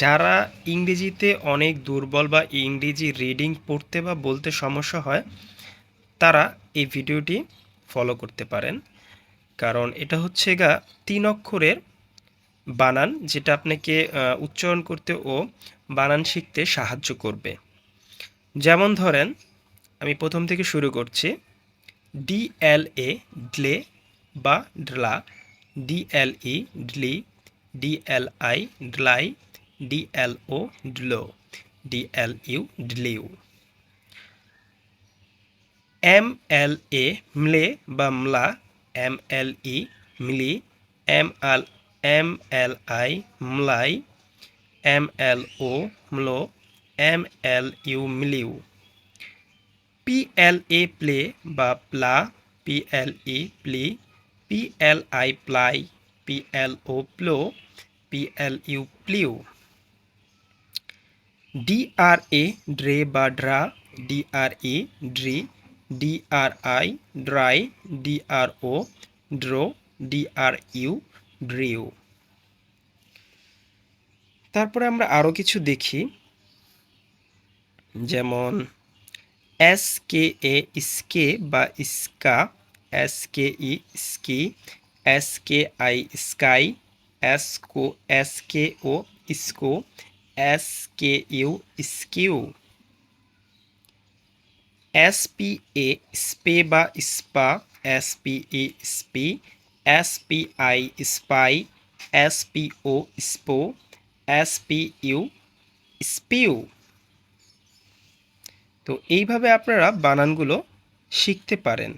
যারা ইংরেজিতে অনেক দুর্বল বা ইংরেজি রিডিং পড়তে বা বলতে সমস্যা হয়, তারা এই ভিডিওটি ফলো করতে পারেন। কারণ এটা হচ্ছে গা তিন অক্ষরের বানান, যেটা আপনাকে উচ্চারণ করতে ও বানান শিখতে সাহায্য করবে। যেমন ধরেন, আমি প্রথম থেকে শুরু করছি। ডি এল এ ড্লে বা ড্লা ডি এল ই ড্লি ডি এল আই ড্লাই ডি এল ও ড্লো ডি এল ইউ ড্লিউ এম এল এ মলে বা মলা M L E milli M L M L I malai M L O মলো এম এল ইউ মিলিউ P L A প্লে বা প্লা পি এল ই প্লি পি এল আই প্লাই পি এল ও প্লো পি এল ইউ প্লিউ D R এ, ড্রে বা ড্রা, ডি আর ই ড্রি, ডি আর আই, ড্রাই, ডি আর ও, ড্রো, ডি আর ইউ ড্রিউ তারপরে আমরা আরও কিছু দেখি। যেমন, এস কে এ স্কে বা স্কা, এস কে ই স্কি, এস কে আই স্কাই, এস কো, এস কে ও স্কো এস কে ইউ স্কিউ এস পি এ স্পে বা স্পা এস পি ই স্পি এস পি আই স্পাই এস পি ও স্পো এস পি ইউ স্পিউ তো এইভাবে আপনারা বানানগুলো শিখতে পারেন।